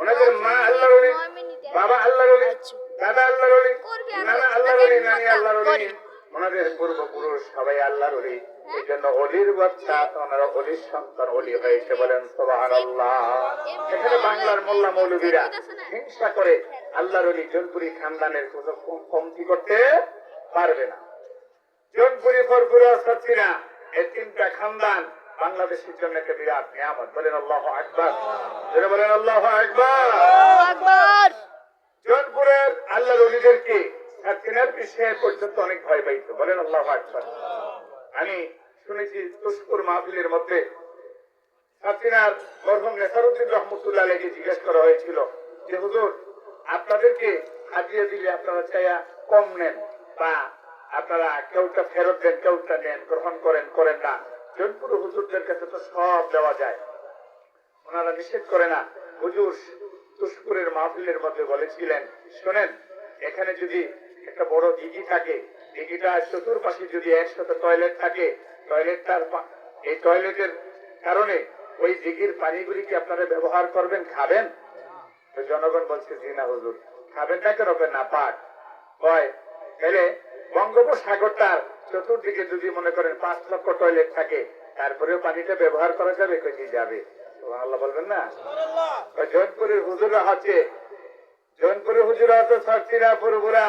ওনাদের মা আল্লাহর অলি বাবা আল্লাহর অলি দাদা আল্লাহর অলি নানা আল্লাহর অলি নানি আল্লাহর অলি ওনাদের পূর্বপুরুষ সবাই আল্লাহর অলি এই জন্য অলির বাচ্চা ওনারা অলির সন্তান অলি হয়েছে বলেন সোবাহান আল্লাহ এখানে বাংলার মোল্লা মৌলবীরা হিংসা করে আল্লাহর অলি জনপুরি খানদানের কোনো কম- কমতি করতে পারবে না। জনপুরি ফরপুরা সচিরা এই তিনটা খানদান বাংলাদেশের জন্য একটা বিরাট নিয়ামত। বলেন আল্লাহ আকবর। যেটা বলেন আল্লাহ আকবর। আকবর। জোনপুরের আল্লাহর অলিদেরকে সাকিনার বিষয়ে পর্যন্ত অনেক ভয় পাইত। বলেন আল্লাহ আকবর। আমি শুনেছি মাহফিলের মধ্যে মরহুম নেসারুদ্দিন রহমতুল্লাহ আলীকে জিজ্ঞেস করা হয়েছিল যে হুজুর আপনাদেরকে হাজিয়ে দিলে আপনারা চাইয়া কম নেন বা আপনারা কেউটা ফেরত দেন কেউটা নেন গ্রহণ করেন করেন না। জোনপুর হুজুরদের কাছে তো সব দেওয়া যায়। ওনারা নিষেধ করে না। হুজুর তুষ্পুরের মাহফিলের মধ্যে বলেছিলেন, শোনেন, এখানে যদি একটা বড় দিঘি থাকে, দিঘিটা চতুর্পাশে যদি একসাথে টয়লেট থাকে, টয়লেটটার এই টয়লেটের কারণে ওই দিঘির পানিগুলি কি আপনারা ব্যবহার করবেন, খাবেন? তো জনগণ বলছে, জি না হুজুর, খাবেন না কেন? না পাক হয় তাহলে বঙ্গোপসাগরটার চতুর্দিকে যদি মনে করেন পাঁচ লক্ষ টয়লেট থাকে তারপরেও পানিটা ব্যবহার করা যাবে কই যাবে? আল্লাহ বলবেন না? কয় জয়পুরের হুজুরা হচ্ছে জয়পুরের হুজুরা হচ্ছে সরচিরা পুরপুরা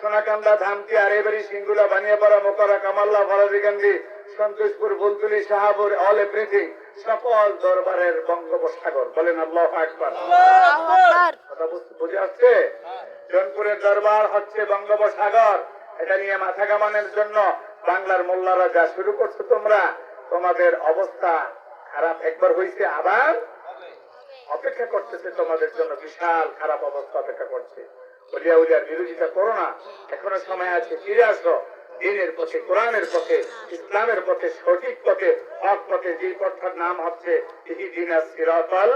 সোনাকান্দা ধামতি আর এবারি সিঙ্গুলা বানিয়াপাড়া মোকারা কামাল্লা ফরাজিকান্দি সন্তোষপুর বুলতুলি শাহাপুর অল এভরিথিং সকল দরবারের বঙ্গোপসাগর। বলেন আল্লাহ আকবার। আকবর। কথা বুঝতে বুঝে আসছে? জনপুরের দরবার হচ্ছে বঙ্গোপসাগর। এটা নিয়ে মাথা কামানোর জন্য বাংলার মোল্লারা যা শুরু করছ তোমরা, তোমাদের অবস্থা খারাপ একবার হয়েছে আবার অপেক্ষা করতেছে তোমাদের জন্য বিশাল খারাপ অবস্থা অপেক্ষা করছে। উলিয়া উলিয়ার বিরোধিতা করো না, এখনও সময় আছে, ফিরে আসো। দিনের পথে, কোরআনের পথে, ইসলামের পথে, সঠিক পথে, হক পথে, যে পথটার নাম হচ্ছে সিরাতাল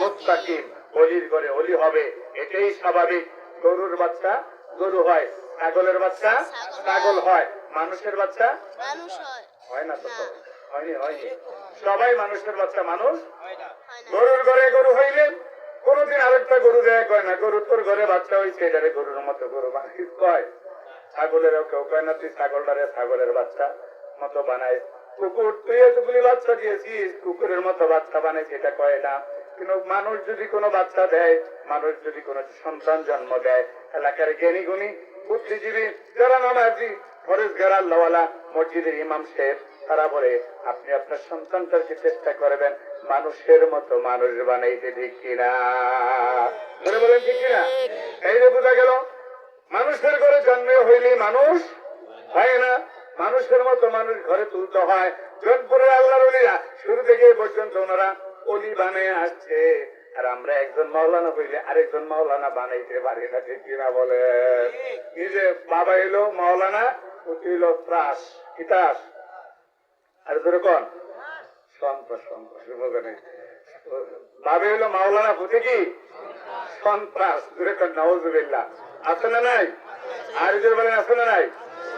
মুস্তাকিম অলির ঘরে অলি হবে, এটাই স্বাভাবিক। গরুর বাচ্চা গরু হয় ছাগলের বাচ্চা? ছাগল। হয় মানুষের বাচ্চা? হয়। হয় না তো? হয়নি হয়নি। সবাই মানুষের বাচ্চা মানুষ? গরুর ঘরে গরু হইলে কোনদিন আরেকটা গরু দেয়া কয় না গরু তোর ঘরে বাচ্চা হয়েছে এটারে গরুর মতো গরু বানাইস কয়। ছাগলেরও কেউ কয় না তুই ছাগলটারে ছাগলের বাচ্চা মতো বানাই কুকুর তুই এতগুলি বাচ্চা দিয়েছিস কুকুরের মতো বাচ্চা বানাইছে এটা কয় না? কিন্তু মানুষ যদি কোনো বাচ্চা দেয়, মানুষ যদি কোনো সন্তান জন্ম দেয়, এলাকার জ্ঞানী গুণী বুদ্ধিজীবী, যারা নামাজি ফরেজ গেরার লওয়ালা মসজিদের ইমাম সাহেব তারা বলে, আপনি আপনার সন্তানটাকে চেষ্টা করবেন? মানুষের মতো মানুষ বানাইতে ঠিক কিনা? ধরে বলেন ঠিক কিনা? এই যে বোঝা গেল, মানুষের ঘরে জন্মে হইলে মানুষ হয় না। মানুষের মতো মানুষ ঘরে তুলতে হয়। জনপুরের আল্লাহর অলিরা শুরু থেকে পর্যন্ত ওনারা অলি বানিয়ে আসছে। আর আমরা একজন মাওলানা হইলে আরেকজন মাওলানা বানাইতে পারি না, ঠিক কিনা বলে? যে বাবা এলো, মাওলানা হইল ত্রাস। ইতাস আর ধরে কোন? সন্ত্রাস সন্ত্রাস মাওলানা কি? সন্ত্রাস। নওয়াজুবিল্লাহ আছে না নাই? আর যদি বলেন, আছে না নাই?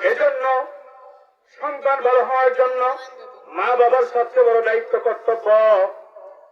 এই জন্য সন্তান ভালো হওয়ার জন্য মা বাবার সবচেয়ে বড় দায়িত্ব কর্তব্য।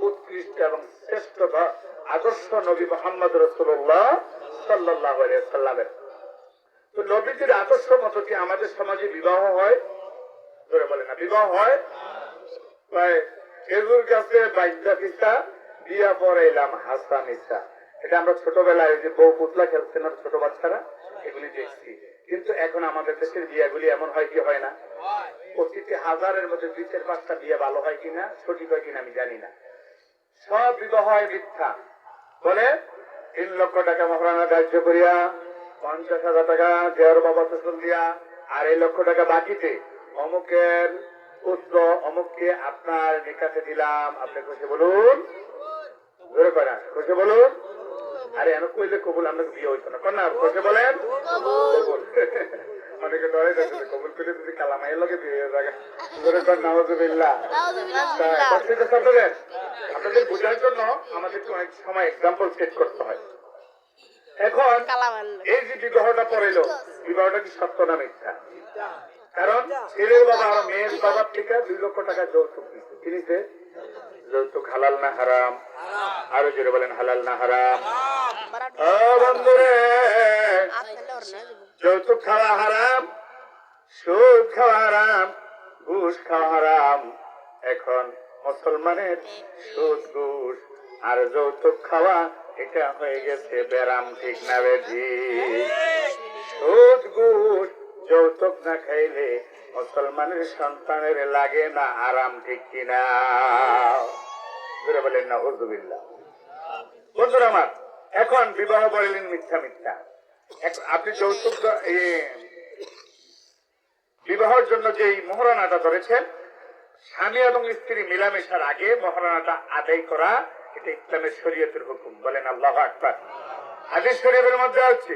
উৎকৃষ্ট এবং শ্রেষ্ঠ ধ- আদর্শ নবী মোহাম্মদ রসুল্লাহ সাল্লাহ সাল্লামের তো নবীজির আদর্শ মতো কি আমাদের সমাজে বিবাহ হয়? ধরে বলে না বিবাহ হয়? প্রায় খেজুর গাছে বাইশটা পিসা বিয়া পড়াইলাম হাসান ইসা এটা আমরা ছোটবেলায় যে বউ পুতলা খেলছেন না ছোট বাচ্চারা এগুলি দেখছি। কিন্তু এখন আমাদের দেশের বিয়াগুলি এমন হয় কি হয় না? প্রতিটি হাজারের মধ্যে দুই চার পাঁচটা বিয়ে ভালো হয় কিনা সঠিক হয় কিনা আমি জানি না। সব বিবাহ মিথ্যা। বলে তিন লক্ষ টাকা মহারানা কার্য করিয়া পঞ্চাশ হাজার টাকা দেওয়ার বাবা ফসল দিয়া আর এই লক্ষ টাকা বাকিতে অমুকের পুত্র অমুককে আপনার নিকাশে দিলাম। আপনি খুশি বলুন? জোরে করা খুশি বলুন? আরে আমি কইলে কবুল আমরা বিয়ে হইতো না। কন্যা কইতে বলেন? কবুল। অনেকে ডরে যাচ্ছে কবুল করে যদি কালামাইয়ের লগে বিয়ে হয়ে যায় ধরে কর প্রত্যেকটা ছাত্রদের আপনাদের বোঝার জন্য আমাদেরকে অনেক সময় এক্সাম্পল সেট করতে হয়। এখন এই যে বিবাহটা পড়াইল বিবাহটা কি সত্য না মিথ্যা? কারণ ছেলের বাবা আর মেয়ের বাবার থেকে দুই লক্ষ টাকা যৌতুক দিচ্ছে কি নিছে যৌতুক হালাল না হারাম? আরও জোরে বলেন হালাল না হারাম? বন্ধুরে যৌতুক খাওয়া হারাম সুদ খাওয়া হারাম ঘুষ খাওয়া হারাম। এখন মুসলমানের সুদ, ঘুষ আর যৌতুক খাওয়া, এটা হয়ে গেছে ব্যারাম, ঠিক না বেজি সুদ, ঘুষ, যৌতুক না খাইলে মুসলমানের সন্তানের লাগে না আরাম, ঠিক কিনা? বলেন না হুজুবিল্লাহ বন্ধুরা আমার, এখন বিবাহ বললেন মিথ্যা মিথ্যা। আপনি যৌতুক বিবাহের জন্য যে এই মহারণাটা ধরেছেন স্বামী এবং স্ত্রী মিলামেশার আগে মহারণাটা আদায় করা, এটা ইসলামের শরীয়তের হুকুম। বলেন আল্লাহ আকবার। হাদিস শরীফের মধ্যে আছে।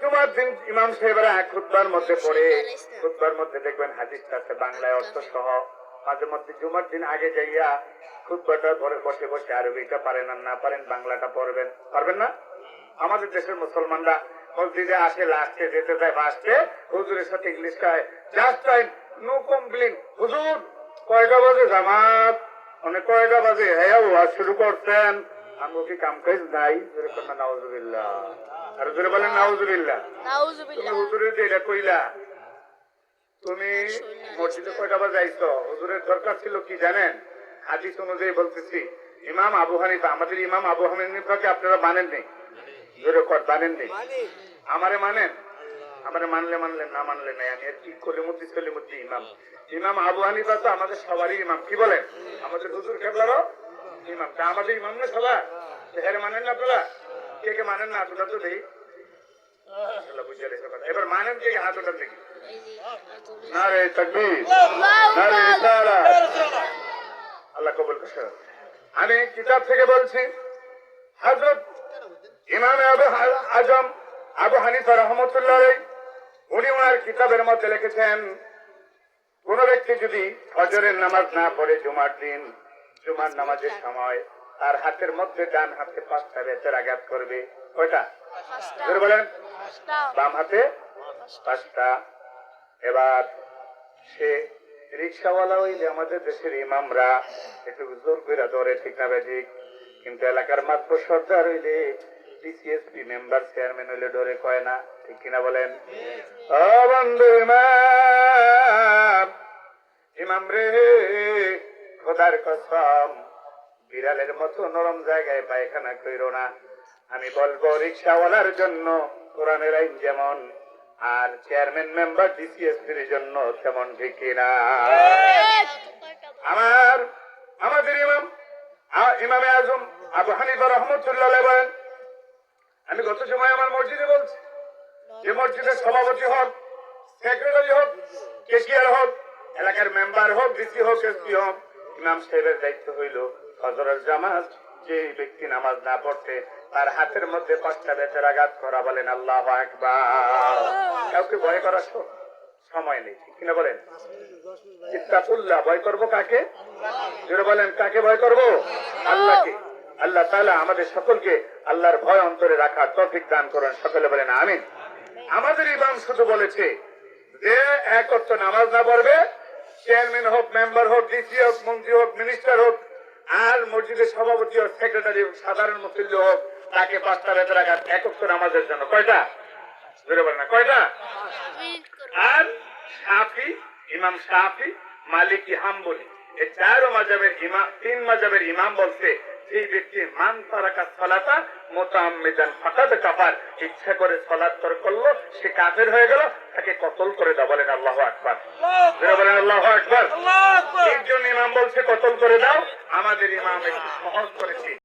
জুমার দিন ইমাম সাহেবরা এক খুতবার মধ্যে পড়ে, খুতবার মধ্যে দেখবেন আছে, বাংলায় অর্থ সহ। মাঝে মধ্যে জুমার দিন আগে যাইয়া খুতবাটা ধরে বসে বসে আরবিটা পারেন আর না পারেন বাংলাটা পড়বেন। পারবেন না? আমাদের দেশের মুসলমানরা মসজিদে আসে, লাস্টে যেতে যায় বাসতে হুজুরের সাথে ইংলিশ খায় জাস্ট টাইম নো কমপ্লেন হুজুর। কয়টা বাজে জামাত? অনেক কয়টা বাজে? হ্যাঁ ওয়াজ শুরু করতেন আমি কি কাম কাজ নাই? যেরকম না নাউজুবিল্লাহ। আর জোরে বলেন নাউজুবিল্লাহ। তুমি নাউজুবিল্লাহ হুজুরের যে এটা কইলা তুমি মসজিদে কয়টা বাজে আইছো? হুজুরের দরকার ছিল কি জানেন? হাদিস অনুযায়ী বলতেছি ইমাম আবু হানিফা আমাদের ইমাম আবু হানিফাকে আপনারা মানেন নেই জোরে কর মানেন নেই আমারে মানেন? আমারে মানলে মানলেন না মানলে নাই। আমি আর কি কলিমুদ্দি সলিমুদ্দি ইমাম। ইমাম আবু হানিফা তো আমাদের সবারই ইমাম। কি বলেন? আমাদের হুজুর কেবলারও ইমাম। তা আমাদের ইমাম না সবার? সেখানে মানেন না আপনারা? কে কে মানেন না? আপনারা তো দেই। এবার মানেন কে হাত দেখি। তাকবীর। নারে রিসালাত আল্লাহ কবুল করুন আমি কিতাব থেকে বলছি হযরত ইমাম আবু আজম আবু হানিফা রহমতুল্লাহ আলাইহি, উনি ওনার কিতাবের মধ্যে লিখেছেন কোন ব্যক্তি যদি ফজরের নামাজ না পড়ে জুমার দিন জুমার নামাজের সময় আর হাতের মধ্যে ডান হাতে পাঁচটা বেতের আঘাত করবে। কয়টা? বলেন। বাম হাতে পাঁচটা। এবার সে রিক্সাওয়ালা হইলে আমাদের দেশের ইমামরা একটু জোর করে ধরে ঠিক না ঠিক কিন্তু এলাকার মাত্র সর্দার হইলে ডিসিএসপি মেম্বার চেয়ারম্যান হইলে ডরে কয় না, ঠিক কিনা বলেন? বন্ধু ইমাম ইমাম রে, খোদার কসম, বিড়ালের মতো নরম জায়গায় পায়খানা কইরো না। আমি বলব, রিক্সাওয়ালার জন্য কোরআনের আইন যেমন, আর চেয়ারম্যান মেম্বার ডিসিএসপির জন্য তেমন, ঠিক কিনা? আমার, আমাদের ইমাম ইমামে আজম আবু হানিফা রহমতুল্লাহ বলেন আমি গত সময় আমার মসজিদে বলছি, যে মসজিদের সভাপতি হোক সেক্রেটারি হোক কেশিয়ার হোক, এলাকার মেম্বার হোক ডিসি হোক এসপি হোক, ইমাম সাহেবের দায়িত্ব হইল ফজরের জামাত। যে ব্যক্তি নামাজ না পড়তে তার হাতের মধ্যে পাঁচটা বেতের আঘাত করা বলেন আল্লাহ একবার কাউকে ভয় করার সময় নেই কিনা বলেন? ইত্তাকুল্লাহ, ভয় করব কাকে? বলেন, কাকে ভয় করব? আল্লাহকে। আল্লাহ তাআলা আমাদের সকলকে আল্লাহর ভয় অন্তরে রাখার তৌফিক দান করেন। সকলে বলেন আমিন। আমাদের ইমাম শুধু বলেছে যে এক অর্থ নামাজ না পড়বে, চেয়ারম্যান হোক, মেম্বার হোক, ডিসি হোক, মন্ত্রী হোক, মিনিস্টার হোক, আর মসজিদের সভাপতি হোক, সেক্রেটারি হোক, সাধারণ মুসল্লি হোক, তাকে পাঁচটা বেতন রাখার অর্থ নামাজের জন্য। কয়টা? জোরে বলেন না, কয়টা? আর সাফি ইমাম সাফি মালিকি হাম্বলি। এই চারো মাজাবের ইমাম তিন মাজাবের ইমাম বলছে এই ব্যক্তি মান তারাকা সলাতা মোতাম্মিদান। ফাকাদ কাফার ইচ্ছা করে সলাৎ তর করল সে কাফের হয়ে গেল তাকে কতল করে দাও বলেন আল্লাহ আকবার। বলেন আল্লাহ আকবার। একজন ইমাম বলছে কতল করে দাও আমাদের ইমাম একটু সহজ করেছে